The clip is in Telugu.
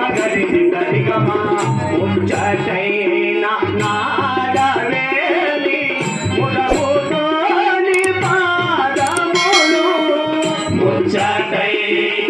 మగరి సరిగమ ఉంచటైన నాదవేలి మురముతోని పాదములు ఉంచటైన